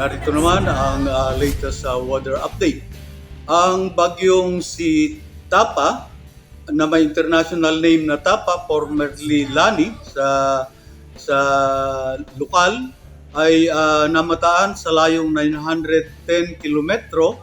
Narito naman ang ah, latest sa weather update. Ang bagyong si Tapa, na may international name na Tapa, formerly Lani sa sa lokal, ay ah, namataan sa layong 910 kilometro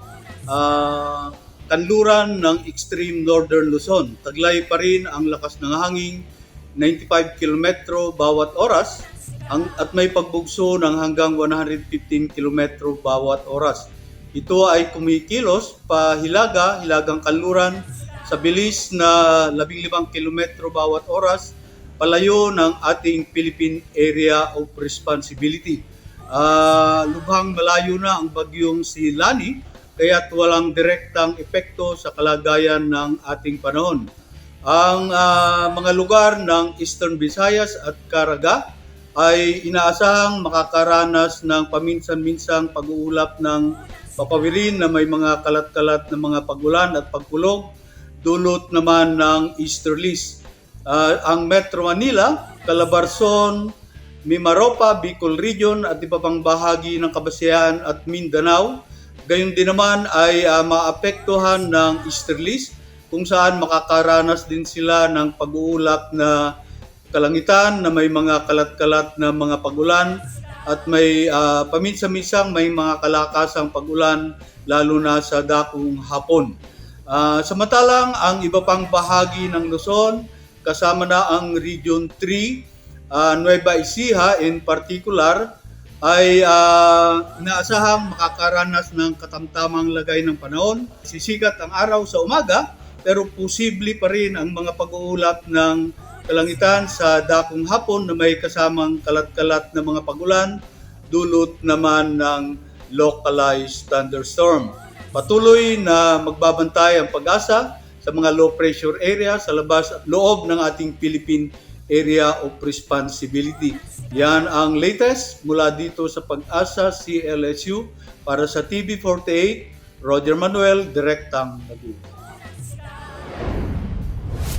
ah, kanluran ng extreme northern Luzon. Taglay pa rin ang lakas ng hangin 95 kilometro bawat oras ang, at may pagbugso ng hanggang 115 kilometro bawat oras. Ito ay kumikilos pa hilaga, hilagang kanluran sa bilis na 15 kilometro bawat oras palayo ng ating Philippine Area of Responsibility. Ah, lubhang malayo na ang bagyong si Lani kaya't walang direktang epekto sa kalagayan ng ating panahon. Ang ah, mga lugar ng Eastern Visayas at Caraga ay inaasahang makakaranas ng paminsan-minsang pag-uulap ng papawirin na may mga kalat-kalat na mga pagulan at pagkulog dulot naman ng easterlies. Ah, ang Metro Manila, Calabarzon, Mimaropa, Bicol Region at iba pang bahagi ng Kabasihan at Mindanao. Gayon din naman ay ah, maapektuhan ng easterlies kung saan makakaranas din sila ng pag-uulap na kalangitan na may mga kalat-kalat na mga pagulan at may ah, paminsan-minsang may mga kalakasang pagulan lalo na sa dakong hapon. Ah, samantalang ang iba pang bahagi ng Luzon kasama na ang Region 3, ah, Nueva Ecija in particular ay ah, inaasahang makakaranas ng katamtamang lagay ng panahon. Sisikat ang araw sa umaga pero posible pa rin ang mga pag-uulap ng kalangitan sa dakong hapon na may kasamang kalat-kalat na mga pagulan dulot naman ng localized thunderstorm. Patuloy na magbabantay ang pag-asa sa mga low pressure area sa labas at loob ng ating Philippine Area of Responsibility. Yan ang latest mula dito sa Pag-asa CLSU para sa TV48, Roger Manuel, Direktang Laguna.